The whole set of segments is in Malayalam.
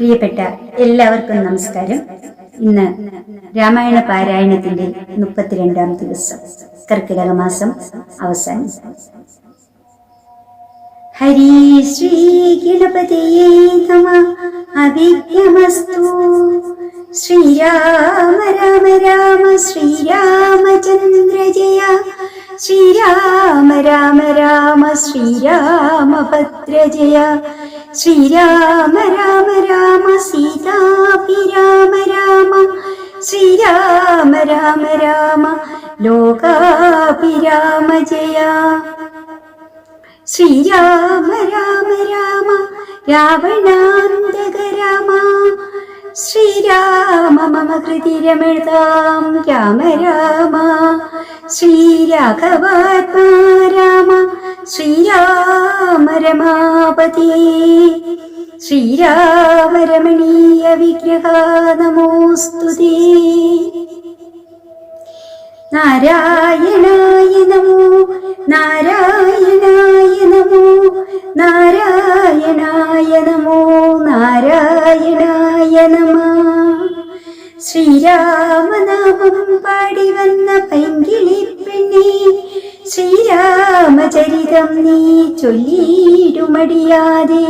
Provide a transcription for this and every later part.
പ്രിയപ്പെട്ട എല്ലാവർക്കും നമസ്കാരം. ഇന്ന് രാമായണ പാരായണത്തിന്റെ മുപ്പത്തിരണ്ടാം ദിവസം കർക്കിടക മാസം അവസാനം. ഹരി ശ്രീ ഗണപതിയേ നമ. അവിഘ്നമസ്തു ശ്രീരാമ രാമ രാമ ശ്രീരാമചന്ദ്ര ജയ. ശ്രീരാമ രാമ രാമ ശ്രീരാമഭദ്ര ശ്രീരാമ രാമ രാമ സീതാഭിരാമ രാമ ശ്രീരാമ രാമ രാമ ലോകാഭിരാമ ജയ. ശ്രീരാമ രാമ രാമ രാവണാന്തക രാമ. ശ്രീരാമ മമ കൃതി രമൃതാം രാമ രാമ. ശ്രീരാഘവാത്മാ രാമ. ശ്രീരാമ രമാപതി ശ്രീരാമ രമണീയ വിഗ്രഹ നമോസ്തുതി. നാരായണായ നമോ നാരായണായ നമോ നാരായണായ നമോ നാരായണായ നമ. ശ്രീരാമനാമം പാടി വന്ന പെങ്കിളി പെണ്ണെ ശ്രീരാമചരിതം നീ ചൊല്ലിയിടുമടിയാതെ.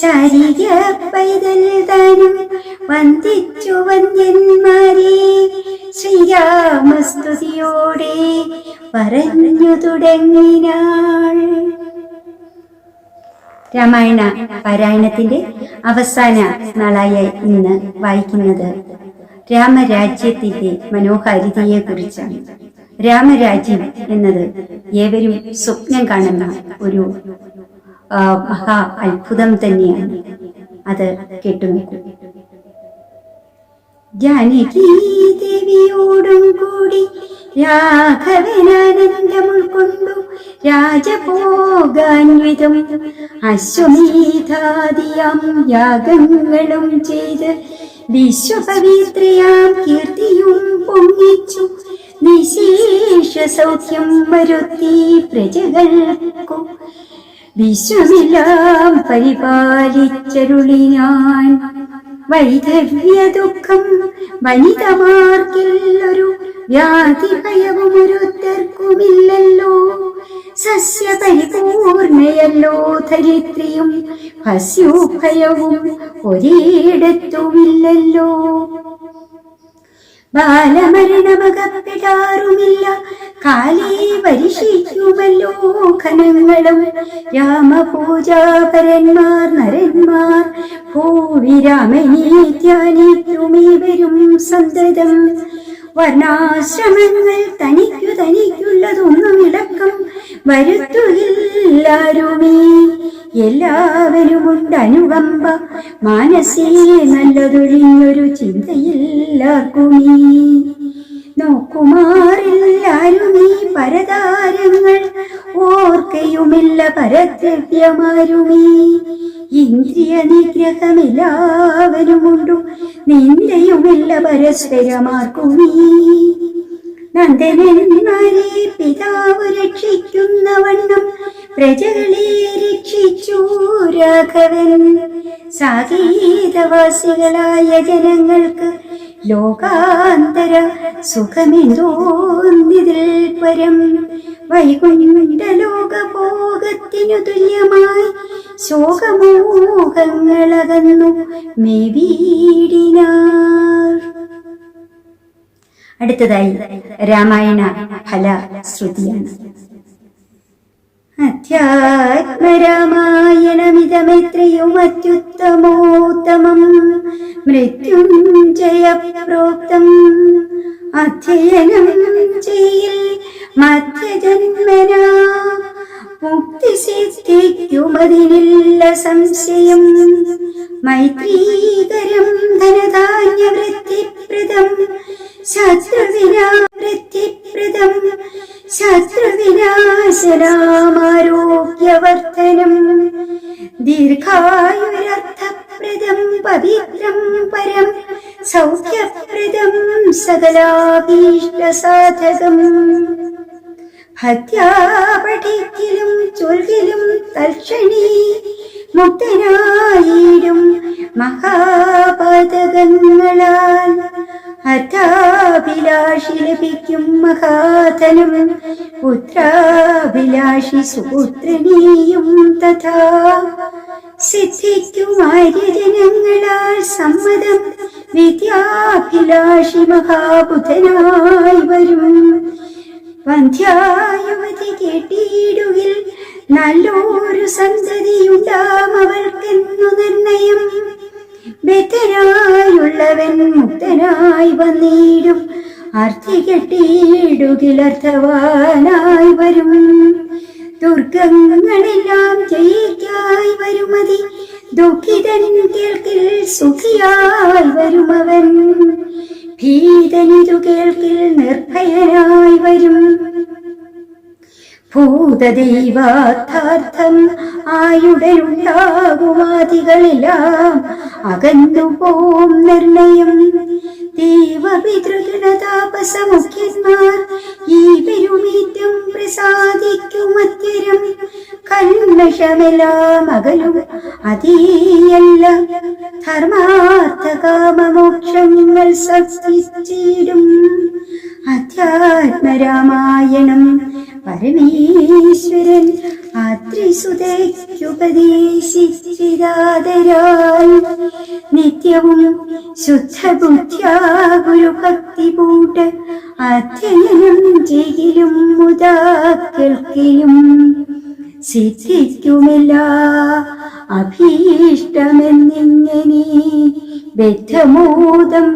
ശാരീര പൈതൽ താനും വന്ദിച്ചു വന്യന്മാരെ. ശ്രീരാമസ്തുതിയോടെ പറഞ്ഞു തുടങ്ങിനാൾ. രാമായണ പാരായണത്തിന്റെ അവസാന നാളായ ഇന്ന് വായിക്കുന്നത് രാമരാജ്യത്തിന്റെ മനോഹാരിതയെ കുറിച്ചാണ് രാമരാജ്യം എന്നത് ഏവരും സ്വപ്നം കാണുന്ന ഒരു മഹാ അത്ഭുതം തന്നെയാണ്. അത് കേട്ടുനോക്കൂ ജാനകി ദേവിയോടും കൂടി രാഘവനാനന്ദം ഉൾക്കൊണ്ടു അശ്വമേധാദിയാം യാഗങ്ങളും ചെയ്ത് വിശ്വപവിത്രയാം കീർത്തിയും പൊങ്ങിച്ചു നിശേഷ സൗഖ്യം വരുത്തി പ്രജകൾക്കു വിശ്വമെല്ലാം പരിപാലിച്ചരുളിനാൻ. വൈധവ്യ ദുഃഖം വനിതമാർക്കില്ലൊരു വ്യാധി ഭയവും ഒരുത്തർക്കുമില്ലല്ലോ സസ്യ പരിപൂർണയല്ലോ ധരിത്രിയും ഭസ്യോഭയവും ഒരിടത്തുമില്ലല്ലോ. ബാലമരണമകപ്പെടാറുമില്ല കാലേ പരിശീലിക്കുമല്ലോ ഖനങ്ങളും രാമപൂജാപരന്മാർ നരന്മാർ ഭൂവി വരും സന്തതം. വർണാശ്രമങ്ങൾ തനിക്കു തനിക്കുള്ളതൊന്നും ഇടക്കം വരുത്തുകില്ലാരുമേ എല്ലാവരുമുണ്ട് അനുകമ്പ. മാനസേ നല്ലതൊഴിഞ്ഞൊരു ചിന്തയില്ലാർക്കുമേ നോക്കുമാറില്ലാരുമീ പരതാരങ്ങൾ. ഓർക്കയുമില്ല പരദ്രവ്യമാരുമീ. ഇന്ദ്രിയ നിഗ്രഹമെല്ലാവരുമുണ്ടു. നിന്ദയുമില്ല പരസ്പരമാർക്കുമീ. നന്ദനന്മാരെ പിതാവ് രക്ഷിക്കുന്ന വണ്ണം പ്രജകളെ രക്ഷിച്ചു രാഘവൻ. സാഗീതവാസികളായ ജനങ്ങൾക്ക് ലോകാന്തര സുഖമെന്തോന്നിതിൽ പരം. വൈകുണ്ഠ ലോകഭോഗത്തിനു തുല്യമായി ശോകമോഹങ്ങളകന്നു മേവീടിനാർ അടുത്തതായി രാമായണ ഫല ശ്രുതിയാണ്. അധ്യാത്മരാമായണമിതമൈത്രിയു അത്യുത്തമോത്തമം മൃത്യുഞ്ജയ പ്രോക്തം അധ്യയനം ചെയ്യിൽ മധ്യജന്മന മുക്തി സിദ്ധിക്കുമതിനില്ല സംശയം. മൈത്രീകരം ധനധാന്യവൃത്തിപ്രദം ശത്രുവിനാവൃത്തിപ്രദം ശത്രുവിനാശനാമാരോഗ്യവർദ്ധനം ദീർഘായുരർത്ഥപ്രദം പവിത്രം പരം. സൗഖ്യപ്രദം സകലാഭീഷ്ടസാധകം. ഹത്യാപഠിക്കലും ചൊൽകിലും തൽക്ഷണി മുക്തനായിരും മഹാപാതകങ്ങളാൽ. അർത്ഥാഭിലാഷി ലഭിക്കും മഹാധനം പുത്രാഭിലാഷി സുപുത്രനെയും തഥാ. സിദ്ധിക്കും ആര്യജനങ്ങളാൽ സമ്മതം. വിദ്യാഭിലാഷി മഹാബുധനായി വരും. വന്ധ്യായുവതി കേട്ടിയിടുകിൽ നല്ലൊരു സന്തതിയുണ്ടാം അവൾക്കെന്നു നിർണയം. ബദ്ധനായുള്ളവൻ മുക്തനായി വന്നിടും. അർത്ഥി കെട്ടിയിടുകിലർത്ഥവാനായി വരും. ദുർഗങ്ങളെല്ലാം ജയിക്കായി വരുമതി. ദുഃഖിതൻ കേൾക്കിൽ സുഖിയായി വരുമവൻ. ഭീതനിതു കേൾക്കിൽ നിർഭയനായി വരും. ഭൂതദൈവാർത്ഥാർത്ഥം ആയുടനുണ്ടാകുമാതികളെല്ലാം അകന്നുപോം നിർണയം. ദേവപിതൃഗണതാപസമുഖ്യന്മാർ ഈ പെരുമീറ്റം പ്രസാദിക്കുമത്യരം കൽമഷമെല്ലാം അകലും അതീയല്ല. ധർമാർത്ഥ കാമമോക്ഷങ്ങൾ സൃഷ്ടിച്ചിടും. അധ്യാത്മരാമായണം പരമേശ്വരൻ ആത്രിസുതയ്ക്കുപദേശിച്ചിരാതരാൽ നിത്യവും ശുദ്ധബുദ്ധ്യാ ഗുരുഭക്തി പൂട്ട് അധ്യയനം ചെയ്യലും മുതാ കേൾക്കയും സിദ്ധിക്കുമില്ല അഭീഷ്ടമെന്നിങ്ങനെ ബദ്ധമോദം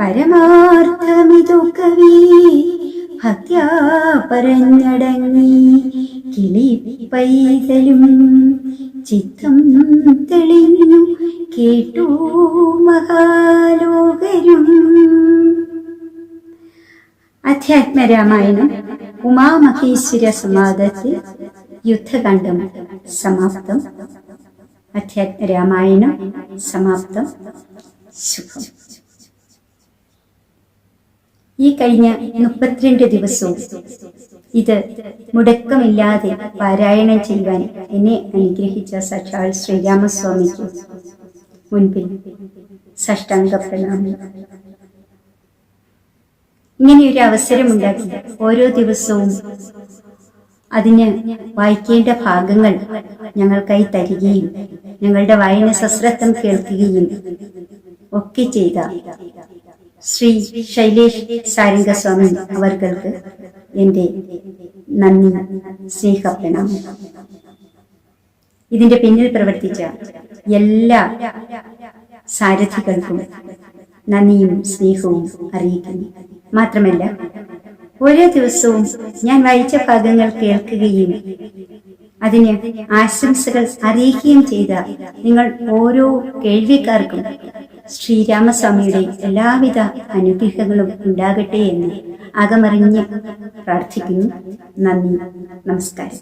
പരമാർത്ഥമിതു കവി. ഭക്യാ പറഞ്ഞടങ്ങി കിളി പൈതലും ചിത്തം തെളിഞ്ഞു കേട്ടു മഹാലോകരും. അധ്യാത്മരാമായണം ഉമാമഹേശ്വര സമാധത്തിൽ യുദ്ധകാന്ഡം സമാപ്തം. അധ്യാത്മരാമായണം സമാപ്തം. ശുഭം. ഈ കഴിഞ്ഞ മുപ്പത്തിരണ്ട് ദിവസവും ഇത് മുടക്കമില്ലാതെ പാരായണം ചെയ്യുവാൻ എന്നെ അനുഗ്രഹിച്ച സക്ഷാൽ ശ്രീരാമസ്വാമിക്ക് മുൻപിൽ സഷ്ടാംഗ പ്രണാമം. ഇങ്ങനെയൊരു അവസരമുണ്ടാക്കി ഓരോ ദിവസവും അതിന് വായിക്കേണ്ട ഭാഗങ്ങൾ ഞങ്ങൾക്കായി തരികയും ഞങ്ങളുടെ വായന സശ്രദ്ധം കേൾക്കുകയും ഒക്കെ ചെയ്ത ശ്രീ ശൈലേഷ് സാരംഗസ്വാമി അവർകൾക്ക് എന്റെ നന്ദി സ്നേഹപ്രണാമം. ഇതിന്റെ പിന്നിൽ പ്രവർത്തിച്ച എല്ലാ സാരഥികൾക്കും നന്ദിയും സ്നേഹവും അറിയിക്കുന്നു. മാത്രമല്ല ഓരോ ദിവസവും ഞാൻ വായിച്ച ഭാഗങ്ങൾ കേൾക്കുകയും അതിന് ആശംസകൾ അറിയിക്കുകയും ചെയ്ത നിങ്ങൾ ഓരോ കേൾവിക്കാർക്കും ശ്രീരാമസ്വാമിയുടെ എല്ലാവിധ അനുഗ്രഹങ്ങളും ഉണ്ടാകട്ടെ എന്ന് അകമറിഞ്ഞ് പ്രാർത്ഥിക്കുന്നു. നന്ദി. നമസ്കാരം.